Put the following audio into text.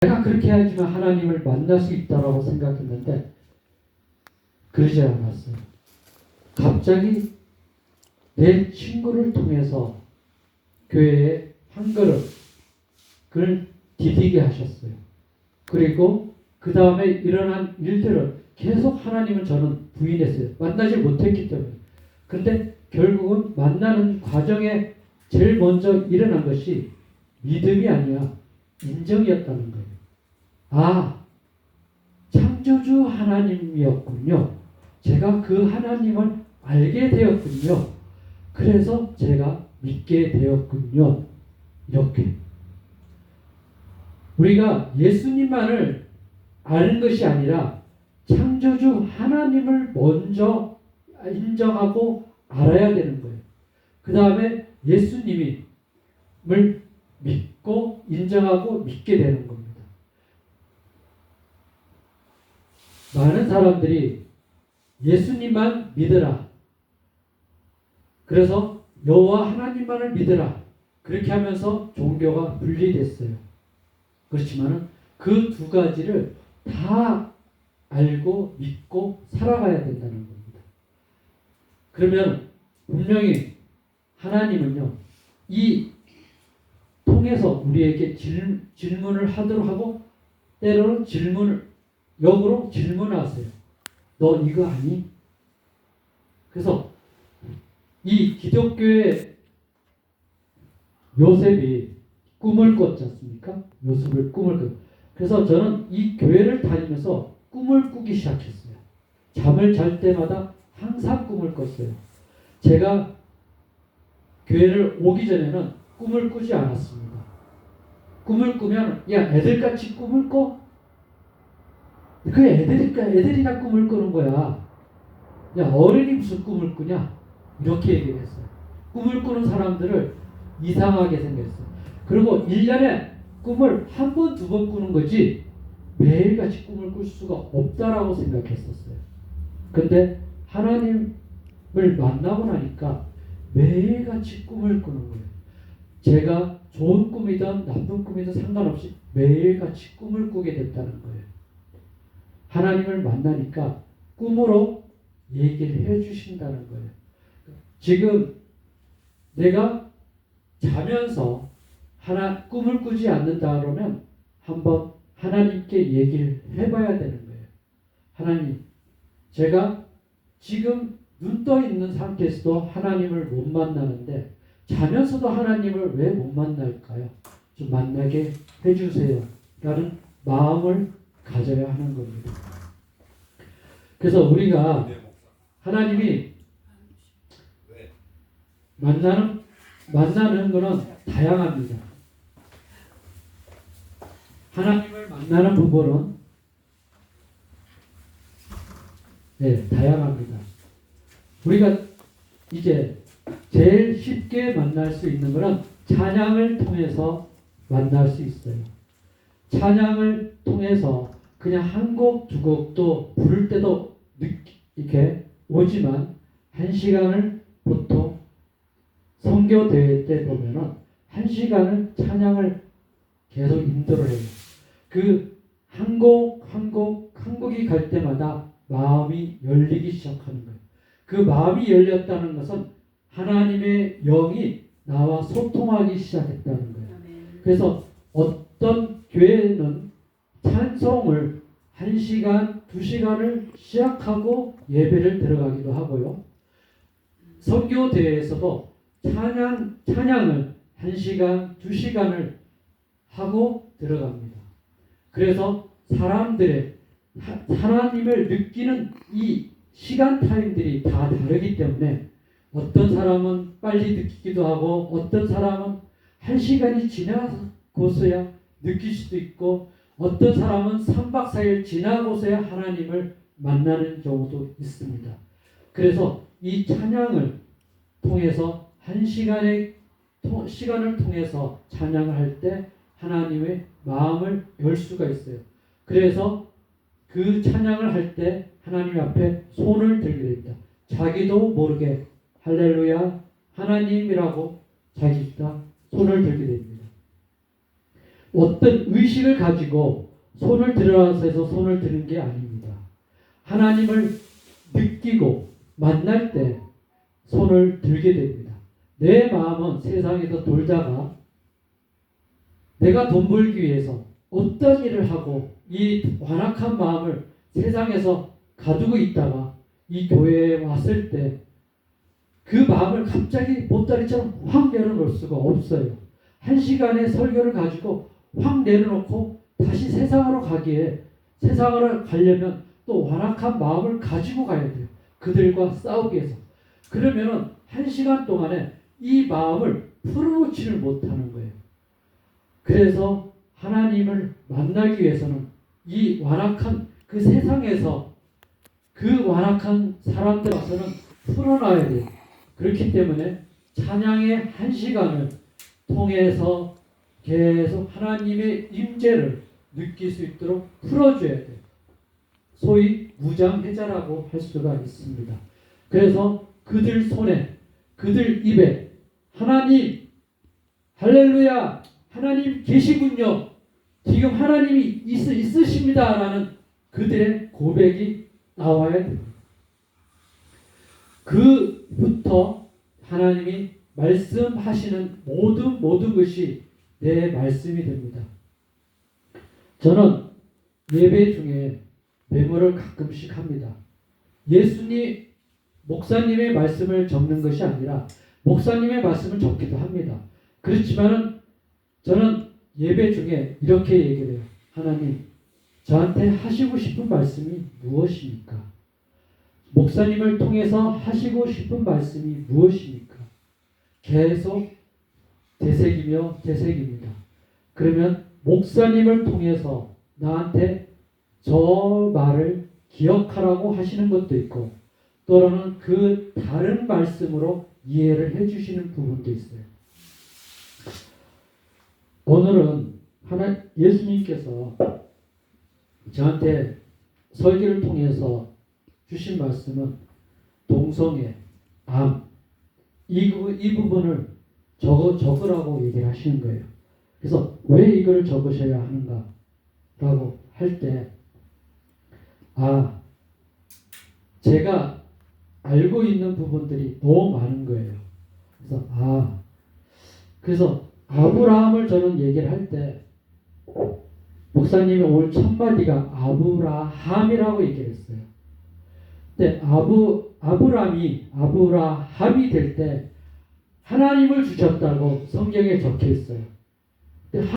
내가 그렇게 해야지만 하나님을 만날 수 있다라고 생각했는데 그러지 않았어요. 갑자기 내 친구를 통해서 교회에 한 그릇 그를 디디게 하셨어요. 그리고 그 다음에 일어난 일들을 계속 하나님은 저는 부인했어요. 만나지 못했기 때문에. 근데 결국은 만나는 과정에 제일 먼저 일어난 것이 믿음이 아니야. 인정이었다는 거예요. 아, 창조주 하나님이었군요. 제가 그 하나님을 알게 되었군요. 그래서 제가 믿게 되었군요. 이렇게. 우리가 예수님만을 아는 것이 아니라 창조주 하나님을 먼저 인정하고 알아야 되는 거예요. 그 다음에 예수님을 믿고 인정하고 믿게 되는 겁니다. 많은 사람들이 예수님만 믿으라. 그래서 여호와 하나님만을 믿으라. 그렇게 하면서 종교가 분리됐어요. 그렇지만은 그두 가지를 다 알고 믿고 살아가야 된다는 겁니다. 그러면 분명히 하나님은요, 이 통해서 우리에게 질, 질문을 하도록 하고 때로는 질문을 역으로 질문하세요. 너 이거 아니? 그래서 이 기독교의 요셉이 꿈을 꿨지 않습니까? 요셉을 꿈을 꿨. 그래서 저는 이 교회를 다니면서 꿈을 꾸기 시작했어요. 잠을 잘 때마다 항상 꿈을 꿨어요. 제가 교회를 오기 전에는 꿈을 꾸지 않았습니다. 꿈을 꾸면 야 애들같이 꿈을 꿔? 그 애들이니까 애들이나 꿈을 꾸는 거야. 야 어른이 무슨 꿈을 꾸냐? 이렇게 얘기를 했어요. 꿈을 꾸는 사람들을 이상하게 생겼어요. 그리고 1년에 꿈을 한 번, 두 번 꾸는 거지 매일같이 꿈을 꿀 수가 없다라고 생각했었어요. 근데 하나님을 만나고 나니까 매일같이 꿈을 꾸는 거예요. 제가 좋은 꿈이든 나쁜 꿈이든 상관없이 매일같이 꿈을 꾸게 됐다는 거예요. 하나님을 만나니까 꿈으로 얘기를 해 주신다는 거예요. 지금 내가 자면서 하나 꿈을 꾸지 않는다 그러면 한번 하나님께 얘기를 해봐야 되는 거예요. 하나님, 제가 지금 눈 떠 있는 상태에서도 하나님을 못 만나는데 자면서도 하나님을 왜 못 만날까요? 좀 만나게 해주세요. 라는 마음을 가져야 하는 겁니다. 그래서 우리가 하나님이 만나는 만나는 것은 다양합니다. 하나님을 만나는 부분은 네, 다양합니다. 우리가 이제 제일 쉽게 만날 수 있는 것은 찬양을 통해서 만날 수 있어요. 찬양을 통해서 그냥 한 곡, 두 곡도 부를 때도 이렇게 오지만 한 시간을 보통 성교 대회 때 보면은 한 시간을 찬양을 계속 인도를 해요. 그 한 곡, 한 곡, 한 곡이 갈 때마다 마음이 열리기 시작하는 거예요. 그 마음이 열렸다는 것은 하나님의 영이 나와 소통하기 시작했다는 거예요. 그래서 어떤 1시간, 2시간을 시작하고 예배를 들어가기도 하고요. 선교대회에서도 찬양, 찬양을 1시간, 2시간을 하고 들어갑니다. 그래서 사람들의 하나님을 느끼는 이 시간 타임들이 다 다르기 때문에 어떤 사람은 빨리 느끼기도 하고 어떤 사람은 한 시간이 지나고서야 느낄 수도 있고 어떤 사람은 3박 4일 지나고서야 하나님을 만나는 경우도 있습니다. 그래서 이 찬양을 통해서 한 시간의 시간을 통해서 찬양을 할 때 하나님의 마음을 열 수가 있어요. 그래서 그 찬양을 할 때 하나님 앞에 손을 들게 됩니다. 자기도 모르게 할렐루야 하나님이라고 자기가 손을 들게 됩니다. 어떤 의식을 가지고 손을 들어서 해서 손을 드는 게 아닙니다. 하나님을 느끼고 만날 때 손을 들게 됩니다. 내 마음은 세상에서 돌다가 내가 돈 벌기 위해서 어떤 일을 하고 이 완악한 마음을 세상에서 가두고 있다가 이 교회에 왔을 때 그 마음을 갑자기 보따리처럼 확 내려놓을 수가 없어요. 한 시간의 설교를 가지고 확 내려놓고 다시 세상으로 가기에 세상으로 가려면 또 완악한 마음을 가지고 가야 돼요. 그들과 싸우기 위해서. 그러면은 한 시간 동안에 이 마음을 풀어놓지를 못하는 거예요. 그래서 하나님을 만나기 위해서는 이 완악한 그 세상에서 그 완악한 사람들 앞서는 풀어놔야 돼요. 그렇기 때문에 찬양의 한 시간을 통해서 계속 하나님의 임재를 느낄 수 있도록 풀어줘야 돼요. 소위 무장해자라고 할 수가 있습니다. 그래서 그들 손에, 그들 입에 하나님, 할렐루야, 하나님 계시군요. 지금 하나님이 있, 있으십니다라는 그들의 고백이 나와야 됩니다. 그부터 하나님이 말씀하시는 모든 모든 것이 내 말씀이 됩니다. 저는 예배 중에 메모를 가끔씩 합니다. 예수님 목사님의 말씀을 적는 것이 아니라 목사님의 말씀을 적기도 합니다. 그렇지만은 저는 예배 중에 이렇게 얘기를 해요. 하나님, 저한테 하시고 싶은 말씀이 무엇입니까? 목사님을 통해서 하시고 싶은 말씀이 무엇입니까? 계속 되새기며 되새깁니다. 그러면 목사님을 통해서 나한테 저 말을 기억하라고 하시는 것도 있고 또는 그 다른 말씀으로 이해를 해주시는 부분도 있어요. 오늘은 하나 예수님께서 저한테 설교를 통해서 주신 말씀은 동성애, 암, 이, 부- 이 부분을 적어, 적으라고 얘기를 하시는 거예요. 그래서 왜 이걸 적으셔야 하는가? 라고 할 때, 아, 제가 알고 있는 부분들이 너무 많은 거예요. 그래서, 아, 그래서 아브라함을 저는 얘기를 할 때, 목사님이 올첫 마디가 아브라함이라고 얘기를 했어요. 근데 아브 아브람이 아브라함이 될 때 하나님을 주셨다고 성경에 적혀 있어요.